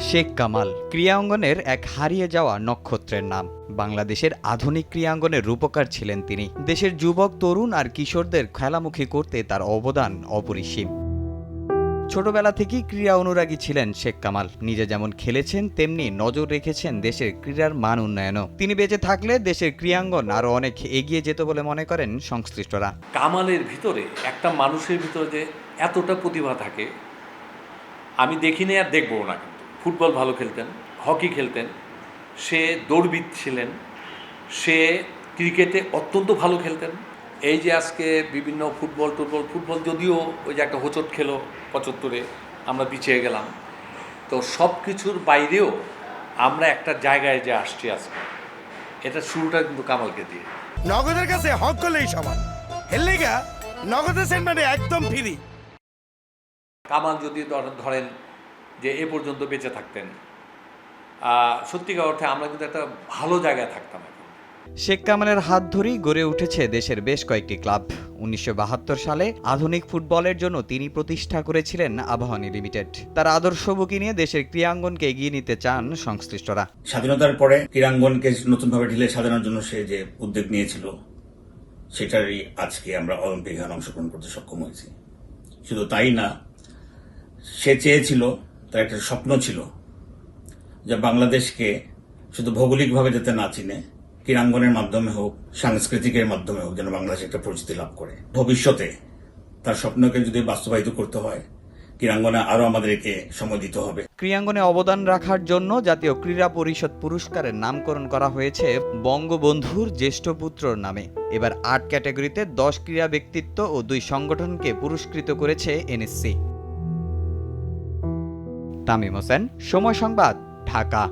শেখ কামাল ক্রীড়াঙ্গনের এক হারিয়ে যাওয়া নক্ষত্রের নাম। বাংলাদেশের আধুনিক ক্রীড়াঙ্গনের রূপকার ছিলেন তিনি। দেশের যুবক, তরুণ আর কিশোরদের খেলামুখী করতে তার অবদান অপরিসীম। ছোটবেলা থেকেই ক্রীড়া অনুরাগী ছিলেন শেখ কামাল। নিজে যেমন খেলেছেন, তেমনি নজর রেখেছেন দেশের ক্রীড়ার মান উন্নয়নও। তিনি বেঁচে থাকলে দেশের ক্রীড়াঙ্গন আরও অনেক এগিয়ে যেত বলে মনে করেন সংশ্লিষ্টরা। কামালের ভিতরে, একটা মানুষের ভিতরে যে এতটা প্রতিভা থাকে, আমি দেখিনি আর দেখব না। ফুটবল ভালো খেলতেন হকি খেলতেন সে দৌড়বিদ ছিলেন সে ক্রিকেটে অত্যন্ত ভালো খেলতেন। এই যে আজকে বিভিন্ন ফুটবল টুটবল ফুটবল যদিও ওই যে একটা হোঁচট খেলো পঁচাত্তরে আমরা পিছিয়ে গেলাম। তো সব কিছুর বাইরেও আমরা একটা জায়গায় যে আসছি আজকে এটা শুরুটা কিন্তু কামালকে দিয়ে। নগদের কাছে হক করলেই সমান। এর লেগা নগদের সেন্টারে একদম ফ্রি। কামাল যদি ধর- ধরেন যে এ পর্যন্ত বেঁচে থাকতেন। সত্যিকার অর্থে আমরা কিন্তু একটা ভালো জায়গায় থাকতাম এখন। শেখ কামালের হাত ধরেই গড়ে উঠেছে দেশের বেশ কয়েকটি ক্লাব। উনিশশো বাহাত্তর সালে আধুনিক ফুটবলের জন্য তিনি প্রতিষ্ঠা করেছিলেন আবাহনী লিমিটেড। তার আদর্শ বুকি নিয়ে দেশের ক্রীড়াঙ্গনকে এগিয়ে নিতে চান সংশ্লিষ্টরা। স্বাধীনতার পরে ক্রীড়াঙ্গনকে নতুনভাবে ঢিলে সাজানোর জন্য সে যে উদ্যোগ নিয়েছিল সেটারই আজকে আমরা অলিম্পিক অংশগ্রহণ করতে সক্ষম হয়েছি। শুধু তাই না সে চেয়েছিল তার একটা স্বপ্ন ছিল যে বাংলাদেশকে শুধু ভৌগোলিকভাবে যাতে না চিনে, ক্রীড়াঙ্গনের মাধ্যমে হোক, সাংস্কৃতিকের মাধ্যমে হোক, যেন বাংলাদেশ একটা পরিচিতি লাভ করে। ভবিষ্যতে তার স্বপ্নকে যদি বাস্তবায়িত করতে হয়, ক্রীড়াঙ্গনে আরও আমাদেরকে সময় দিতে হবে। ক্রীড়াঙ্গনে অবদান রাখার জন্য জাতীয় ক্রীড়া পরিষদ পুরস্কারের নামকরণ করা হয়েছে বঙ্গবন্ধুর জ্যেষ্ঠ পুত্রর নামে। এবার আট ক্যাটাগরিতে দশ ক্রীড়া ব্যক্তিত্ব ও দুই সংগঠনকে পুরস্কৃত করেছে এনএসসি। তামিম হোসেন সময় সংবাদ ঢাকা।